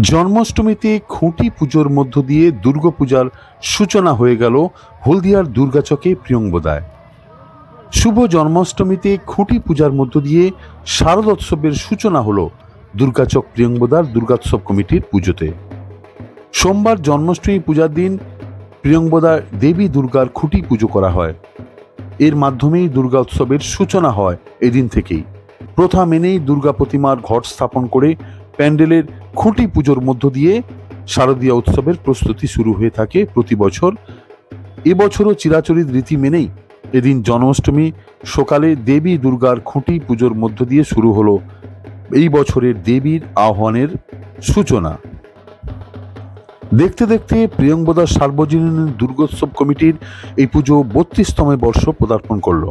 জন্মাষ্টমীতে খুঁটি পুজোর মধ্য দিয়ে দুর্গাপূজার সূচনা হয়ে গেল হলদিয়ার দুর্গাচকে প্রিয়ঙ্বদায় শুভ জন্মাষ্টমীতে খুঁটি পূজার মধ্য দিয়ে শারদোৎসবের সূচনা হলো দুর্গাচক প্রিয়ঙ্বদার দুর্গোৎসব কমিটির পুজোতে। সোমবার জন্মাষ্টমী পূজার দিন প্রিয়ঙ্বদার দেবী দুর্গার খুঁটি পুজো করা হয়। এর মাধ্যমেই দুর্গা উৎসবের সূচনা হয় এদিন থেকেই। প্রথা মেনেই দুর্গা প্রতিমার ঘট স্থাপন করে প্যান্ডেলের খুঁটি পুজোর মধ্য দিয়ে শারদীয় উৎসবের প্রস্তুতি শুরু হয়ে থাকে প্রতি বছর। এবছরও চিরাচরিত রীতি মেনেই এদিন জন্মাষ্টমী সকালে দেবী দুর্গার খুঁটি পুজোর মধ্য দিয়ে শুরু হলো এই বছরের দেবীর আহ্বানের সূচনা। দেখতে দেখতে প্রিয়ঙ্গদা সার্বজনীন দুর্গোৎসব কমিটির এই পুজো বত্রিশতম বর্ষ পদার্পণ করল।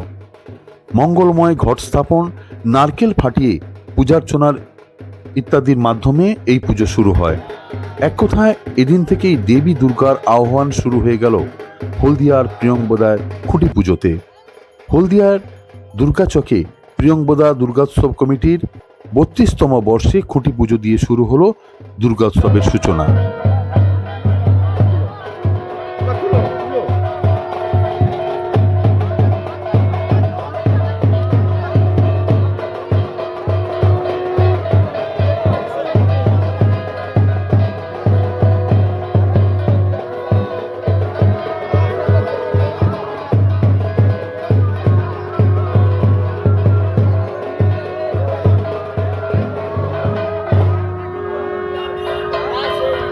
মঙ্গলময় ঘট স্থাপন, নারকেল ফাটিয়ে পূজার্চনার ইত্যাদির মাধ্যমে এই পুজো শুরু হয়। এক কথায়, এদিন থেকেই দেবী দুর্গার আহ্বান শুরু হয়ে গেল হলদিয়ার প্রিয়ংবদায় খুঁটি পুজোতে। হলদিয়ার দুর্গাচকে প্রিয়ংবদা দুর্গোৎসব কমিটির বত্রিশতম বর্ষে খুঁটি পুজো দিয়ে শুরু হলো দুর্গোৎসবের সূচনা।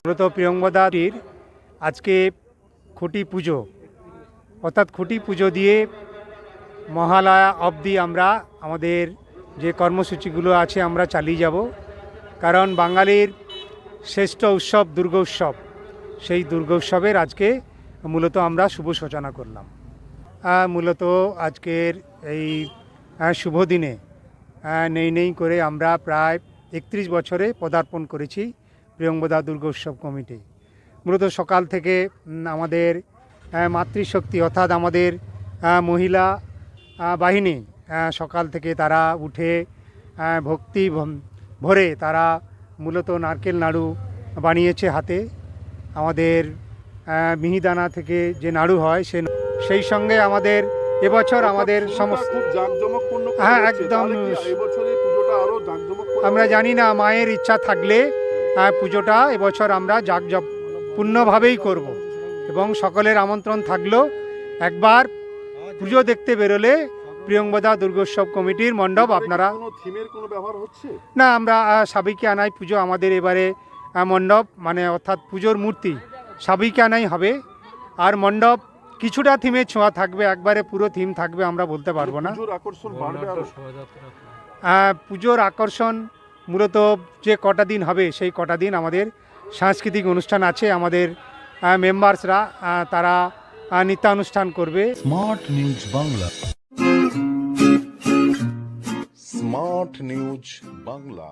মূলত প্রিয়ঙ্বদাটির আজকে খুঁটি পুজো। অর্থাৎ খুঁটি পুজো দিয়ে মহালয়া অবধি আমরা আমাদের যে কর্মসূচিগুলো আছে আমরা চালিয়ে যাব। কারণ বাঙালির শ্রেষ্ঠ উৎসব দুর্গোৎসব সেই দুর্গোৎসবের আজকে মূলত আমরা শুভ সূচনা করলাম। মূলত আজকের এই শুভ দিনে নেই নেই করে আমরা প্রায় একত্রিশ বছরে পদার্পণ করেছি। প্রিয়ঙ্বদা দুর্গোৎসব কমিটি। মূলত সকাল থেকে আমাদের মাতৃশক্তি অর্থাৎ আমাদের মহিলা বাহিনী সকাল থেকে তারা উঠে ভক্তি ভরে তারা মূলত নারকেল নাড়ু বানিয়েছে হাতে। আমাদের মিহিদানা থেকে যে নাড়ু হয় সে সেই সঙ্গে আমাদের এবছর আমাদের সমস্ত হ্যাঁ, একদম। আমরা জানি না মায়ের ইচ্ছা থাকলে পুজোটা এবছর আমরা জাকজব পূর্ণভাবেই করব। এবং সকলের আমন্ত্রণ থাকল। একবার পুজো দেখতে বেরোলে প্রিয়ঙ্বদা দুর্গোৎসব কমিটির মণ্ডপ আপনারা না আমরা সাবিকে আনাই পুজো আমাদের এবারে মণ্ডপ মানে অর্থাৎ পুজোর মূর্তি সাবিকে আনাই হবে। আর মণ্ডপ কিছুটা থিমে ছোঁয়া থাকবে একবারে পুরো থিম থাকবে আমরা বলতে পারব না। পুজোর আকর্ষণ মূলত যে কটা দিন হবে, সেই কটা দিন আমাদের সাংস্কৃতিক অনুষ্ঠান আছে। আমাদের মেম্বার্সরা তারা নৃত্যানুষ্ঠান করবে। Smart news Bangla smart news Bangla